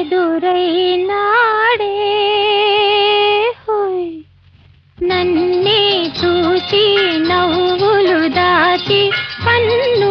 ಎದುರೈನಾಡೆ ನನ್ನೇ ಚೂಚಿ ನವ್ವುಲು ದಾಚಿ ಪನ್ನು